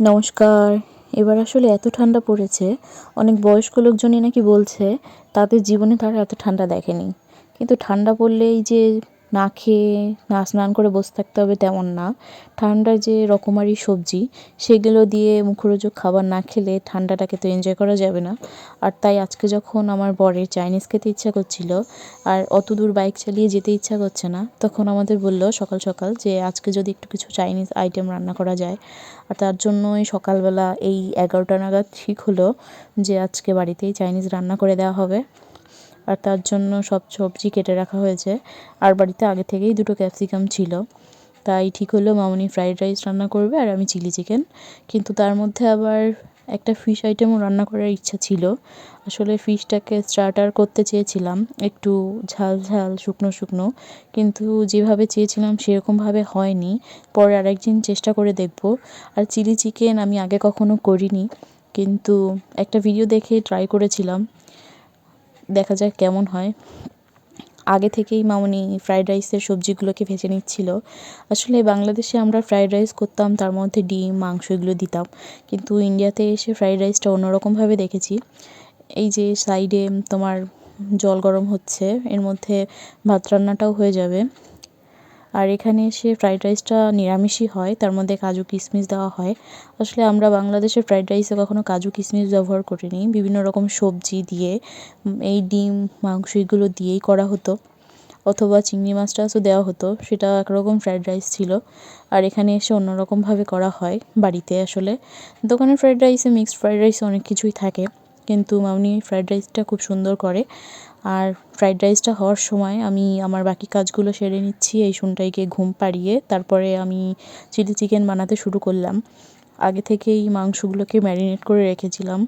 নমস্কার। এবার আসলে এত ঠান্ডা পড়েছে, অনেক বয়স্ক লোকজনই নাকি বলছে, তাদের জীবনে তারা এত ঠান্ডা দেখেনি। কিন্তু ঠান্ডা পড়লেই যে না খেয়ে, না স্নান করে বসে থাকতে হবে তেমন না। ঠান্ডার যে রকমারি সবজি, সেগুলো দিয়ে মুখরোচক খাবার না খেলে ঠান্ডাটাকে তো এনজয় করা যাবে না। আর তাই আজকে যখন আমার বরের চাইনিজ খেতে ইচ্ছা করছিল, আর অত দূর বাইক চালিয়ে যেতে ইচ্ছা করছে না, তখন আমাদের বলল সকাল সকাল যে আজকে যদি একটু কিছু চাইনিজ আইটেম রান্না করা যায়। আর তার জন্যই সকালবেলা এই এগারোটা নাগাদ ঠিক হলো যে আজকে বাড়িতেই চাইনিজ রান্না করে দেওয়া হবে। আর তার জন্য সব সবজি কেটে রাখা হয়েছে। আর বাড়িতে আগে থেকেই দুটো ক্যাপসিকাম ছিল। তাই ঠিক হলো মামনি ফ্রাইড রাইস রান্না করবে আর আমি চিলি চিকেন। কিন্তু তার মধ্যে আবার একটা ফিশ আইটেমও রান্না করার ইচ্ছা ছিল। আসলে ফিশটাকে স্টার্টার করতে চেয়েছিলাম, একটু ঝাল ঝাল, শুকনো শুকনো। কিন্তু যেভাবে চেয়েছিলাম সেরকমভাবে হয়নি। পরে আরেকদিন চেষ্টা করে দেখব। আর চিলি চিকেন আমি আগে কখনো করিনি। কিন্তু একটা ভিডিও দেখে ট্রাই করেছিলাম। দেখা যাক কেমন হয়। আগে থেকেই মামনি ফ্রায়েড রাইসের সবজিগুলোকে ভেজে নিচ্ছিল। আসলে বাংলাদেশে আমরা ফ্রায়েড রাইস করতাম, তার মধ্যে ডিম, মাংস এগুলো দিতাম। কিন্তু ইন্ডিয়াতে এসে ফ্রায়েড রাইসটা অন্যরকমভাবে দেখেছি। এই যে সাইডে তোমার জল গরম হচ্ছে, এর মধ্যে ভাত রান্নাটাও হয়ে যাবে। আর এখানে এসে ফ্রাইড রাইসটা নিরামিষই হয়, তার মধ্যে কাজু কিশমিশ দেওয়া হয়। আসলে আমরা বাংলাদেশের ফ্রাইড রাইসে কখনো কাজু কিশমিশ ব্যবহার করিনি, বিভিন্ন রকম সবজি দিয়ে এই ডিম, মাংস এগুলো দিয়েই করা হতো। অথবা চিংড়ি মাছ টাছও দেওয়া হতো, সেটা একরকম ফ্রাইড রাইস ছিল। আর এখানে এসে অন্যরকমভাবে করা হয় বাড়িতে আসলে। দোকানের ফ্রাইড রাইসে মিক্সড ফ্রাইড রাইসে অনেক কিছুই থাকে। কিন্তু মামনি ফ্রায়েড রাইসটা খুব সুন্দর করে। আর ফ্রায়েড রাইসটা হওয়ার সময় আমি আমার বাকি কাজগুলো সেরে নিচ্ছি, এই শুনটাইকে ঘুম পাড়িয়ে। তারপরে আমি চিলি চিকেন বানাতে শুরু করলাম। আগে থেকেই মাংসগুলোকে ম্যারিনেট করে রেখেছিলাম।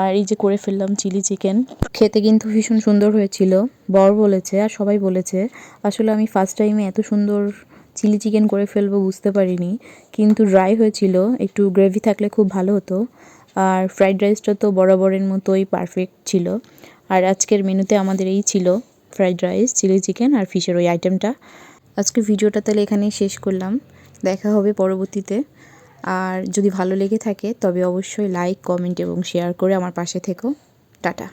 আর এই যে করে ফেললাম চিলি চিকেন খেতে কিন্তু ভীষণ সুন্দর হয়েছিল। বর বলেছে আর সবাই বলেছে, আসলে আমি ফার্স্ট টাইমে এত সুন্দর চিলি চিকেন করে ফেলব বুঝতে পারিনি। কিন্তু ড্রাই হয়েছিল, একটু গ্রেভি থাকলে খুব ভালো হতো। আর ফ্রাইড রাইসটা তো বরাবরের মতোই পারফেক্ট ছিল। আর আজকের মেনুতে আমাদের এই ছিল ফ্রাইড রাইস চিলি চিকেন আর ফিশের ওই আইটেমটা আজকে ভিডিওটা তাহলে এখানেই শেষ করলাম। দেখা হবে পরবর্তীতে। আর যদি ভালো লেগে থাকে, তবে অবশ্যই লাইক কমেন্ট এবং শেয়ার করে আমার পাশে থেকো। টাটা।